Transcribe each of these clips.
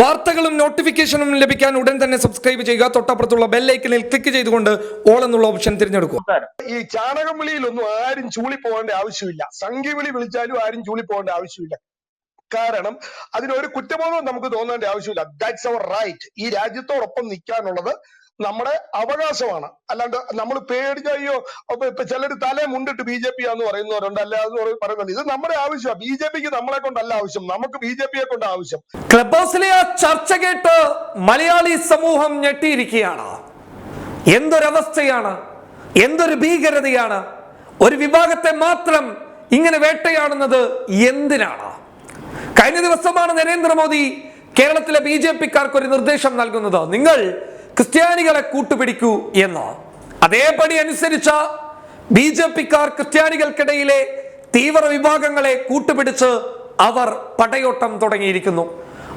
വാർത്തകളും നോട്ടിഫിക്കേഷനും ലഭിക്കാൻ ഉടൻ തന്നെ സബ്സ്ക്രൈബ് ചെയ്യുക. തൊട്ടപ്പുറത്തുള്ള ബെല്ലൈക്കനിൽ ക്ലിക്ക് ചെയ്തുകൊണ്ട് ഓൾ എന്നുള്ള ഓപ്ഷൻ തിരഞ്ഞെടുക്കുക. ഈ ചാണകം വിളിയിലൊന്നും ആരും ചൂളി പോകേണ്ട ആവശ്യമില്ല. സംഖ്യ വിളി വിളിച്ചാലും ആരും ചൂളി പോകേണ്ട ആവശ്യമില്ല. കാരണം അതിനൊരു കുറ്റബോധം നമുക്ക് തോന്നേണ്ട ആവശ്യമില്ല. ദാറ്റ്സ് അവർ റൈറ്റ് ഈ രാജ്യത്തോടൊപ്പം നിൽക്കാനുള്ളത് നമ്മുടെ അവകാശമാണ്. അല്ലാണ്ട് നമ്മൾ പേടിച്ചയ്യോ അപ്പൊ ഇപ്പൊ ചിലർ തലേ മുണ്ടിട്ട് ബി ജെ പി ആന്ന് പറയുന്നവരുണ്ട് അല്ലാതെ പറയുന്നുണ്ട് ഇത് നമ്മുടെ ആവശ്യമാണ് ബി ജെ പിക്ക് നമ്മളെ കൊണ്ടല്ല ആവശ്യം. നമുക്ക് ബി ജെ പിയെ കൊണ്ട് ആവശ്യം. ക്ലബ് ഹൗസിലെ ആ ചർച്ച കേട്ട് മലയാളി സമൂഹം ഞെട്ടിയിരിക്കുകയാണ്. എന്തൊരവസ്ഥയാണ്? എന്തൊരു ഭീകരതയാണ്? ഒരു വിഭാഗത്തെ മാത്രം ഇങ്ങനെ വേട്ടയാടുന്നത് എന്തിനാണ്? കഴിഞ്ഞ ദിവസമാണ് നരേന്ദ്രമോദി കേരളത്തിലെ ബി ജെ പിക്കാർക്ക് ഒരു നിർദ്ദേശം നൽകുന്നത്. നിങ്ങൾ ക്രിസ്ത്യാനികളെ കൂട്ടുപിടിക്കൂ എന്ന്. അതേപടി അനുസരിച്ച ബി ജെ പിക്കാർ ക്രിസ്ത്യാനികൾക്കിടയിലെ തീവ്ര വിഭാഗങ്ങളെ കൂട്ടുപിടിച്ച് അവർ പടയോട്ടം തുടങ്ങിയിരിക്കുന്നു.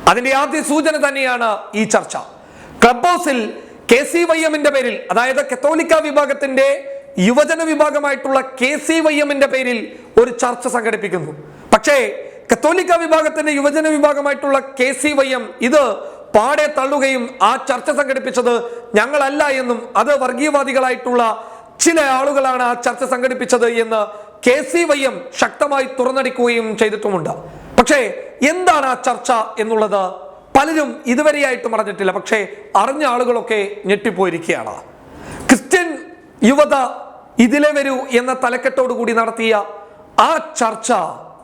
അതിന്റെ ആദ്യ സൂചന തന്നെയാണ് ഈ ചർച്ച. ക്ലബ് ഹൗസിൽ കെ സി വൈ എമ്മിന്റെ പേരിൽ അതായത് കത്തോലിക്ക വിഭാഗത്തിന്റെ യുവജന വിഭാഗമായിട്ടുള്ള കെ സി വൈ എമ്മിന്റെ പേരിൽ ഒരു ചർച്ച സംഘടിപ്പിക്കുന്നു. പക്ഷേ കത്തോലിക്ക വിഭാഗത്തിന്റെ യുവജന വിഭാഗമായിട്ടുള്ള കെ സി വൈ എം ഇത് പാടെ തള്ളുകയും ആ ചർച്ച സംഘടിപ്പിച്ചത് ഞങ്ങളല്ല എന്നും അത് വർഗീയവാദികളായിട്ടുള്ള ചില ആളുകളാണ് ആ ചർച്ച സംഘടിപ്പിച്ചത് എന്ന് കെ സി വൈ എം ശക്തമായി തുറന്നടിക്കുകയും ചെയ്തിട്ടുമുണ്ട്. പക്ഷേ എന്താണ് ആ ചർച്ച എന്നുള്ളത് പലരും ഇതുവരെയായിട്ടും അറിഞ്ഞിട്ടില്ല. പക്ഷേ അറിഞ്ഞ ആളുകളൊക്കെ ഞെട്ടിപ്പോയിരിക്കുകയാണ്. ക്രിസ്ത്യൻ യുവത ഇതിലെ വരൂ എന്ന തലക്കെട്ടോടു കൂടി നടത്തിയ ആ ചർച്ച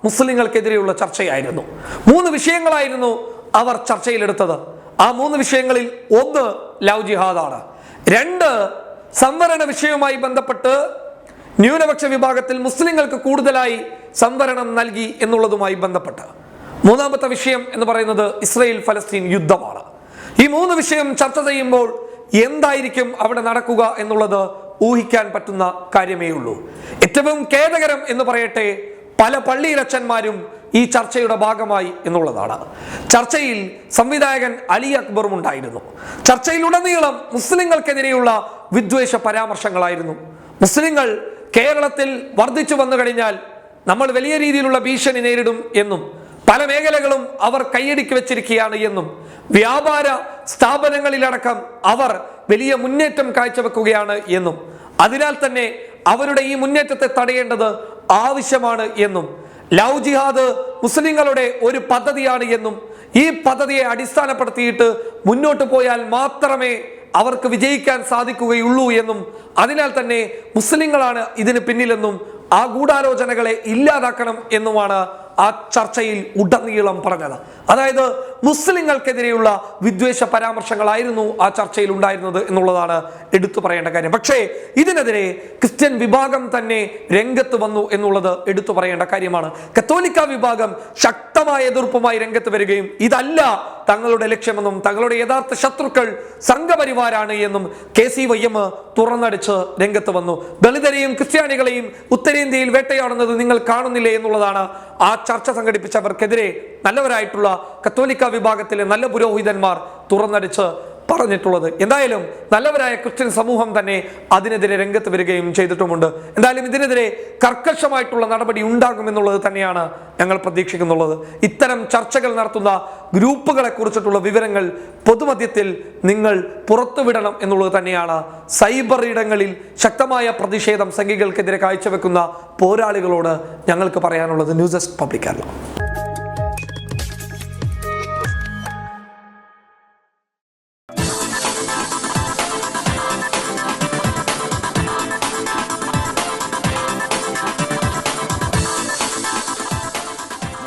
മുസ്ലിങ്ങൾക്കെതിരെയുള്ള ചർച്ചയായിരുന്നു. മൂന്ന് വിഷയങ്ങളായിരുന്നു അവർ ചർച്ചയിലെടുത്തത്. ആ മൂന്ന് വിഷയങ്ങളിൽ ഒന്ന് ലവ് ജിഹാദാണ്. രണ്ട് സംവരണ വിഷയവുമായി ബന്ധപ്പെട്ട് ന്യൂനപക്ഷ വിഭാഗത്തിൽ മുസ്ലിങ്ങൾക്ക് കൂടുതലായി സംവരണം നൽകി എന്നുള്ളതുമായി ബന്ധപ്പെട്ട്. മൂന്നാമത്തെ വിഷയം എന്ന് പറയുന്നത് ഇസ്രയേൽ ഫലസ്തീൻ യുദ്ധമാണ്. ഈ മൂന്ന് വിഷയം ചർച്ച ചെയ്യുമ്പോൾ എന്തായിരിക്കും അവിടെ നടക്കുക എന്നുള്ളത് ഊഹിക്കാൻ പറ്റുന്ന കാര്യമേ ഉള്ളൂ ഏറ്റവും ഖേദകരം എന്ന് പറയട്ടെ പല പള്ളിയിലച്ചന്മാരും ഈ ചർച്ചയുടെ ഭാഗമായി എന്നുള്ളതാണ്. ചർച്ചയിൽ സംവിധായകൻ അലി അക്ബറും ഉണ്ടായിരുന്നു. ചർച്ചയിലുടനീളം മുസ്ലിങ്ങൾക്കെതിരെയുള്ള വിദ്വേഷ പരാമർശങ്ങളായിരുന്നു. മുസ്ലിങ്ങൾ കേരളത്തിൽ വർദ്ധിച്ചു വന്നു കഴിഞ്ഞാൽ നമ്മൾ വലിയ രീതിയിലുള്ള ഭീഷണി നേരിടും എന്നും പല മേഖലകളും അവർ കൈയടിക്ക് വെച്ചിരിക്കുകയാണ് എന്നും വ്യാപാര സ്ഥാപനങ്ങളിലടക്കം അവർ വലിയ മുന്നേറ്റം കാഴ്ചവെക്കുകയാണ് എന്നും അതിനാൽ തന്നെ അവരുടെ ഈ മുന്നേറ്റത്തെ തടയേണ്ടത് ആവശ്യമാണ് എന്നും ലവ് ജിഹാദ് മുസ്ലിങ്ങളുടെ ഒരു പദ്ധതിയാണ് എന്നും ഈ പദ്ധതിയെ അടിസ്ഥാനപ്പെടുത്തിയിട്ട് മുന്നോട്ട് പോയാൽ മാത്രമേ അവർക്ക് വിജയിക്കാൻ സാധിക്കുകയുള്ളൂ എന്നും അതിനാൽ തന്നെ മുസ്ലിങ്ങളാണ് ഇതിന് പിന്നിലെന്നും ആ ഗൂഢാലോചനകളെ ഇല്ലാതാക്കണം എന്നുമാണ് ആ ചർച്ചയിൽ ഉടനീളം പറഞ്ഞത്. അതായത് മുസ്ലിങ്ങൾക്കെതിരെയുള്ള വിദ്വേഷ പരാമർശങ്ങളായിരുന്നു ആ ചർച്ചയിൽ ഉണ്ടായിരുന്നത് എന്നുള്ളതാണ് എടുത്തു പറയേണ്ട കാര്യം. പക്ഷേ ഇതിനെതിരെ ക്രിസ്ത്യൻ വിഭാഗം തന്നെ രംഗത്ത് വന്നു എന്നുള്ളത് എടുത്തു പറയേണ്ട കാര്യമാണ്. കത്തോലിക്ക വിഭാഗം ശക്തമായ എതിർപ്പുമായി രംഗത്ത് വരികയും ഇതല്ല തങ്ങളുടെ ലക്ഷ്യമെന്നും തങ്ങളുടെ യഥാർത്ഥ ശത്രുക്കൾ സംഘപരിവാരാണ് എന്നും കെ സി വൈ എം തുറന്നടിച്ച് രംഗത്ത് വന്നു. ദളിതരെയും ക്രിസ്ത്യാനികളെയും ഉത്തരേന്ത്യയിൽ വേട്ടയാടുന്നത് നിങ്ങൾ കാണുന്നില്ലേ എന്നുള്ളതാണ് ആ ചർച്ച സംഘടിപ്പിച്ചവർക്കെതിരെ നല്ലവരായിട്ടുള്ള കത്തോലിക്ക വിഭാഗത്തിലെ നല്ല പുരോഹിതന്മാർ തുറന്നടിച്ച് പറഞ്ഞിട്ടുള്ളത്. എന്തായാലും നല്ലവരായ ക്രിസ്ത്യൻ സമൂഹം തന്നെ അതിനെതിരെ രംഗത്ത് വരികയും ചെയ്തിട്ടുമുണ്ട്. എന്തായാലും ഇതിനെതിരെ കർക്കശമായിട്ടുള്ള നടപടി ഉണ്ടാകുമെന്നുള്ളത് തന്നെയാണ് ഞങ്ങൾ പ്രതീക്ഷിക്കുന്നുള്ളത്. ഇത്തരം ചർച്ചകൾ നടത്തുന്ന ഗ്രൂപ്പുകളെ കുറിച്ചിട്ടുള്ള വിവരങ്ങൾ പൊതുമധ്യത്തിൽ നിങ്ങൾ പുറത്തുവിടണം എന്നുള്ളത് തന്നെയാണ്. സൈബർ ഇടങ്ങളിൽ ശക്തമായ പ്രതിഷേധം സംഘികൾക്കെതിരെ കാഴ്ചവെക്കുന്ന പോരാളികളോട് ഞങ്ങൾക്ക് പറയാനുള്ളത് ന്യൂസ് ഡെസ്ക് പബ്ലിക്